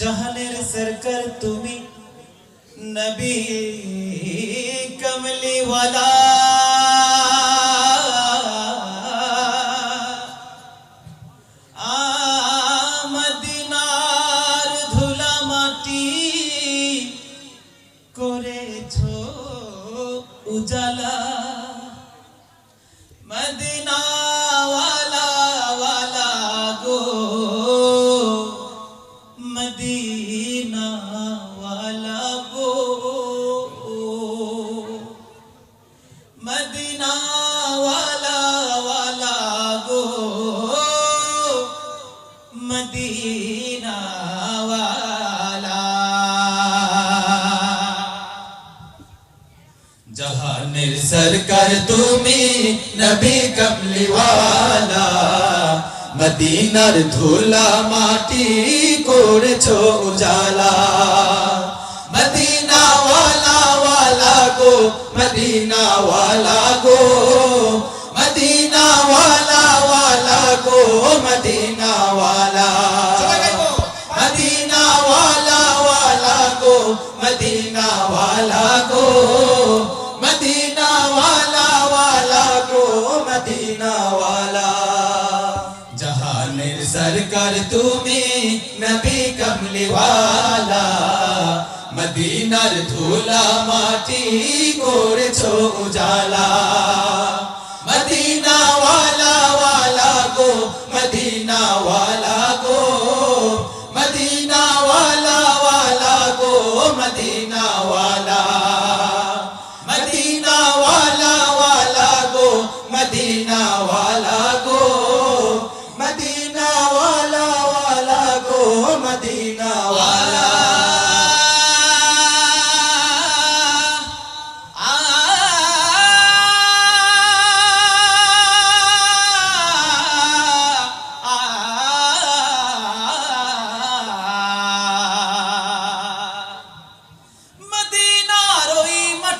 জাহানের সরকার তুমি নবী। মদিনা ওয়ালা ওয়ালা গো মদিনা ওয়ালা জাহানের সরকার তুমি নবী কমলিওয়ালা মদিনার ধুলা মাটি করেছ উজালা মদিনা ওয়ালা ওয়ালা গো মদিনা ওয়ালা গো মদিনা ওয়ালা ওয়ালা গো মদিনা ওয়ালা মদিনা ওয়ালা ওয়ালা গো মদিনা ওয়ালা গো মদিনা ওয়ালা ওয়ালা গো মদিনা ওয়ালা জাহানের সরকার তুমি নবী কমলিওয়ালা মদিনার ধুলা মাটি করেছ উজালা মদিনা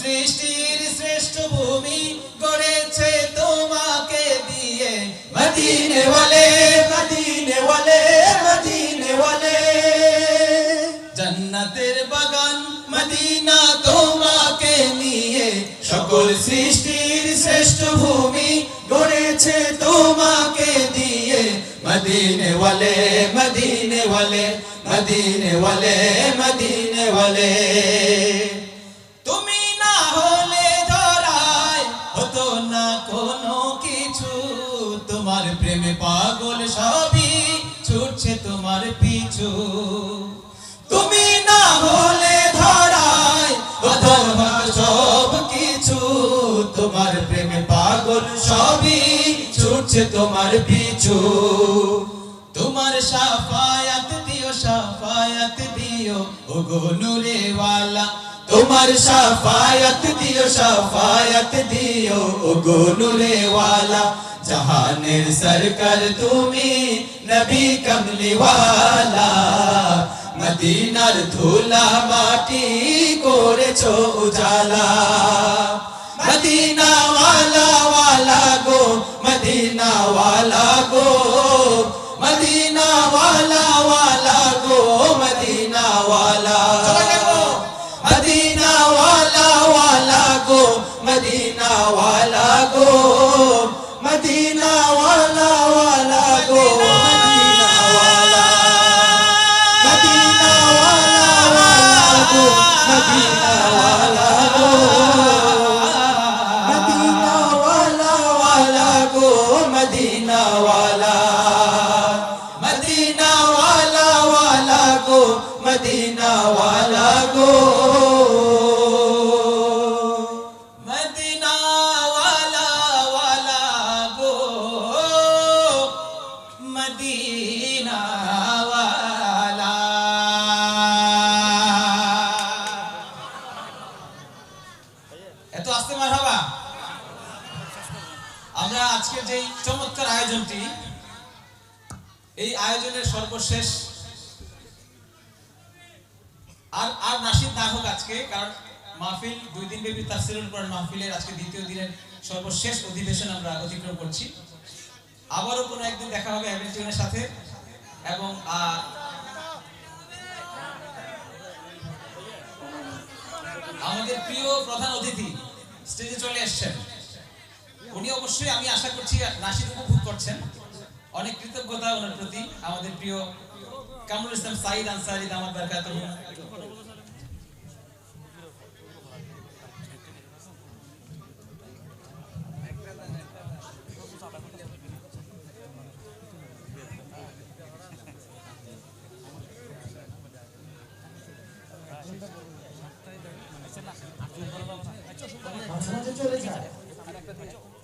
সৃষ্টির শ্রেষ্ঠ ভূমি গড়েছে তোমাকে দিয়ে। মদিনে ওয়ালে মদিনে ওয়ালে মদিনে ওয়ালে জান্নাতের বাগান মদিনা তোমাকে নিয়ে। সকল সৃষ্টির শ্রেষ্ঠ ভূমি গড়েছে তোমাকে দিয়ে। মদিনে ওয়ালে মদিনে ওয়ালে মদিনে ওয়ালে মদিনে ওয়ালে তোমার প্রেমে পাগল সবই ছুটছে তোমার পিছু। তুমি না হলে তোমার প্রেমে পাগল সবই ছুটছে তোমার পিছু। তোমার সাফায়াত দিও সাফায়াত দিও ও গো নূরে ওয়ালা তোমার সাফায়াত দিও সাফায়াত দিও গো নূরে ওয়ালা জাহানের সরকার তুমি নবী কমলি ওয়ালা মদিনার ধুলা মাটি করেছ উজালা। মদিনা গো মদিনা গো মদিনা মদিনা ওয়ালা এত আসতে মারহাবা আমরা আজকের যেই চমৎকার আয়োজনটি, এই আয়োজনের সর্বশেষ আর আর নাসিদ না হোক আজকে, কারণ মাহফিল, দুই দিন ব্যাপী তাফসিরুল কোরআন মাহফিলের আজকে দ্বিতীয় দিনের সর্বশেষ অধিবেশন আমরা অতিক্রম করছি। আবারও কোনো একদিন দেখা হবে হ্যামিল্টনের সাথে এবং আমাদের প্রিয় প্রধান অতিথি স্টেজে চলে এসছেন। উনি অবশ্যই আমি আশা করছি নাসির উপভোগ করছেন। অনেক কৃতজ্ঞতা ওনার প্রতি। আমাদের প্রিয় কামরুল ইসলাম সাইদ আনসারি দামাত বারকাতুহু।